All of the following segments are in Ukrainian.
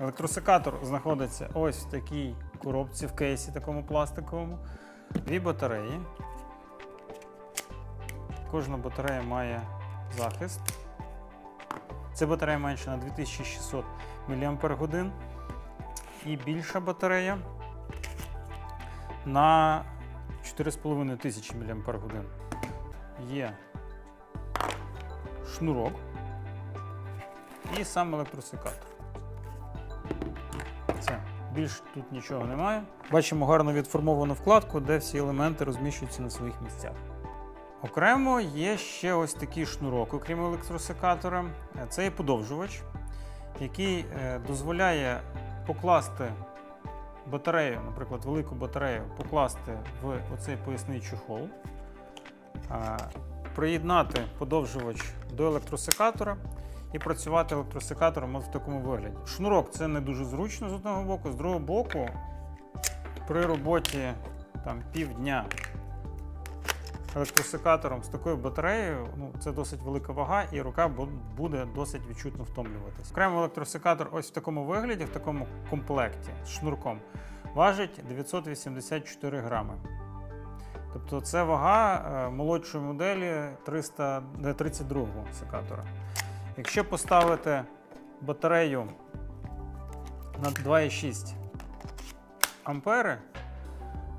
Електросекатор знаходиться ось в такій коробці в кейсі, такому пластиковому. Дві батареї. Кожна батарея має захист. Це батарея менша на 2600 мАч. І більша батарея на 4500 мАч. Є шнурок і сам електросекатор. Більш тут нічого немає. Бачимо гарно відформовану вкладку, де всі елементи розміщуються на своїх місцях. Окремо є ще ось такий шнурок, окрім електросекатора. Е, Це є подовжувач, який е, дозволяє покласти батарею, наприклад, велику батарею, покласти в оцей поясний чохол, е, приєднати подовжувач до електросекатора і працювати електросекатором в такому вигляді. Шнурок це не дуже зручно з одного боку, з другого боку, при роботі там, півдня електросекатором з такою батареєю, ну, це досить велика вага, і рука буде досить відчутно втомлюватися. Окремо електросекатор ось в такому вигляді, в такому комплекті з шнурком, важить 984 грами. Тобто це вага е, молодшої моделі 300, не, 32-го секатора. Якщо поставити батарею на 2,6 ампери,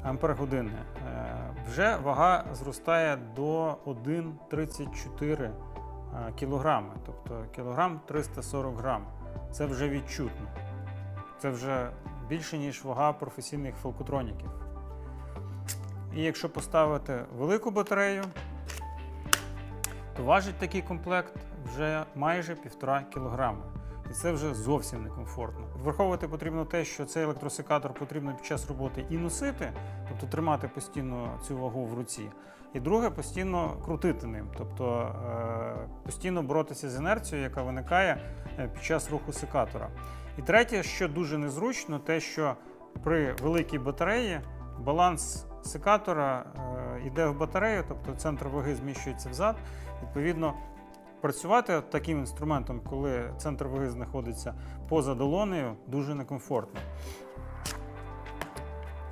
ампер години, е, вже вага зростає до 1,34 е, кілограми, тобто кілограм 340 грам. Це вже відчутно. Це вже більше, ніж вага професійних фалкотроніків. І якщо поставити велику батарею, то важить такий комплект вже майже 1,5 кілограми. І це вже зовсім некомфортно. Враховувати потрібно те, що цей електросекатор потрібно під час роботи і носити, тобто тримати постійно цю вагу в руці. І друге, постійно крутити ним, тобто е, постійно боротися з інерцією, яка виникає е, під час руху секатора. І третє, що дуже незручно, те, що при великій батареї баланс секатора е, йде в батарею, тобто центр ваги зміщується взад. Відповідно, працювати таким інструментом, коли центр ваги знаходиться поза долонею, дуже некомфортно.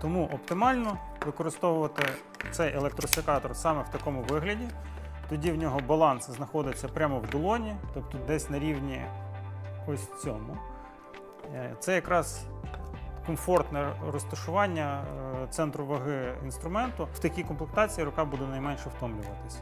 Тому оптимально використовувати цей електросекатор саме в такому вигляді. Тоді в нього баланс знаходиться прямо в долоні, тобто десь на рівні ось цьому. Е, Це якраз комфортне розташування е, центру ваги інструменту. В такій комплектації рука буде найменше втомлюватися.